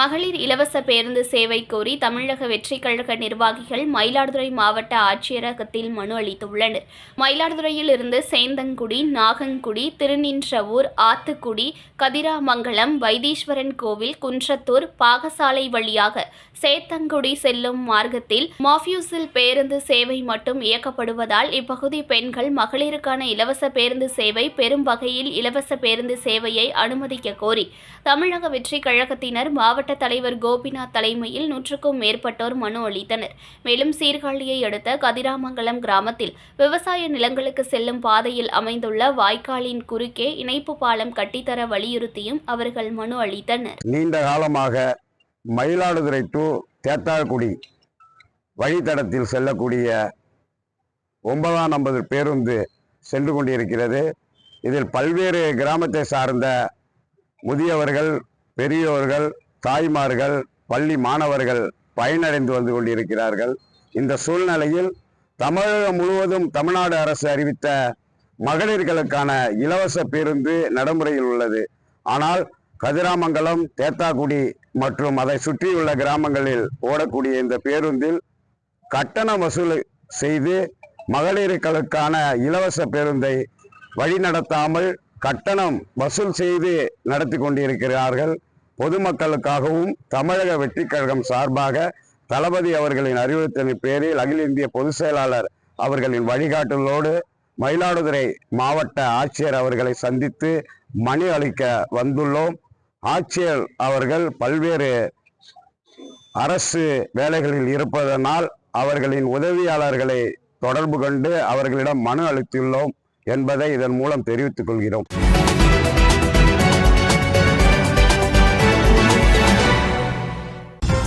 மகளிர் இலவச பேருந்து சேவை கோரி தமிழக வெற்றிக் கழக நிர்வாகிகள் மயிலாடுதுறை மாவட்ட ஆட்சியரகத்தில் மனு அளித்துள்ளனர். மயிலாடுதுறையில் இருந்து சேந்தங்குடி நாகங்குடி திருநின்றவூர் ஆத்துக்குடி கதிராமங்கலம் வைத்தீஸ்வரன் கோவில் குன்றத்தூர் பாகசாலை வழியாக சேத்தங்குடி செல்லும் மார்க்கத்தில் மாஃபியூசில் பேருந்து சேவை மட்டும் இயக்கப்படுவதால் இப்பகுதி பெண்கள் மகளிருக்கான இலவச பேருந்து சேவை பெரும் வகையில் இலவச பேருந்து சேவையை அனுமதிக்க கோரி தமிழக வெற்றிக் கழகத்தினர் மாவட்ட மாவட்ட தலைவர் கோபிநாத் தலைமையில் நூற்றுக்கும் மேற்பட்டோர் மனு அளித்தனர். மேலும் சீர்காழியை அடுத்த கதிராமங்கலம் கிராமத்தில் விவசாய நிலங்களுக்கு செல்லும் பாதையில் அமைந்துள்ள வாய்க்காலின் குறுக்கே இணைப்பு பாலம் கட்டித்தர வலியுறுத்தியும் அவர்கள் மனு அளித்தனர். நீண்ட காலமாக மயிலாடுதுறை டு தேத்தாக்குடி வழித்தடத்தில் செல்லக்கூடிய ஒன்பதாம் நம்பர் பேருந்து சென்று கொண்டிருக்கிறது. இதில் பல்வேறு கிராமத்தை சார்ந்த முதியவர்கள் பெரியவர்கள் தாய்மார்கள் பள்ளி மாணவர்கள் பயனடைந்து வந்து கொண்டிருக்கிறார்கள். இந்த சூழ்நிலையில் தமிழகம் முழுவதும் தமிழ்நாடு அரசு அறிவித்த மகளிர்களுக்கான இலவச பேருந்து நடைமுறையில் உள்ளது. ஆனால் கதிராமங்கலம் தேத்தாக்குடி மற்றும் அதை சுற்றியுள்ள கிராமங்களில் ஓடக்கூடிய இந்த பேருந்தில் கட்டண வசூல் செய்து மகளிர்களுக்கான இலவச பேருந்தை வழிநடத்தாமல் கட்டணம் வசூல் செய்து நடத்தி கொண்டிருக்கிறார்கள். பொதுமக்களுக்காகவும் தமிழக வெற்றி கழகம் சார்பாக தளபதி அவர்களின் அறிவுறுத்தலின் பேரில் அகில இந்திய பொதுச் செயலாளர் அவர்களின் வழிகாட்டுதலோடு மயிலாடுதுறை மாவட்ட ஆட்சியர் அவர்களை சந்தித்து மனு அளிக்க வந்துள்ளோம். ஆட்சியர் அவர்கள் பல்வேறு அரசு வேலைகளில் இருப்பதனால் அவர்களின் உதவியாளர்களை தொடர்பு கொண்டு அவர்களிடம் மனு அளித்துள்ளோம் என்பதை இதன் மூலம் தெரிவித்துக் கொள்கிறோம்.